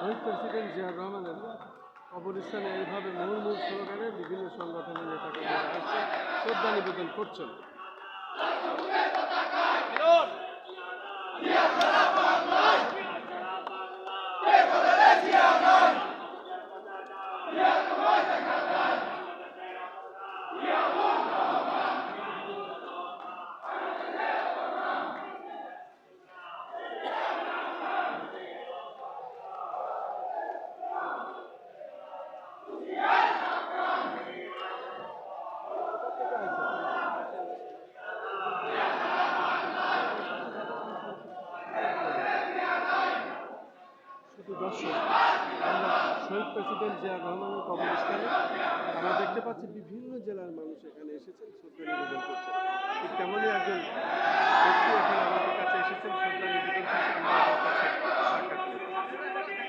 শহীদ president এইভাবে মুহুর্মুহ স্লোগানে বিভিন্ন সংগঠনের আসছে শ্রদ্ধা নিবেদন করছেন। Yeah. শুধু দর্শক, আমরা শহীদ প্রেসিডেন্ট জিয়া রহমানের কবরস্থানে আমরা দেখতে পাচ্ছি বিভিন্ন জেলার মানুষ এখানে এসেছেন, শ্রদ্ধা নিবেদন করছেন। ঠিক তেমনই একজন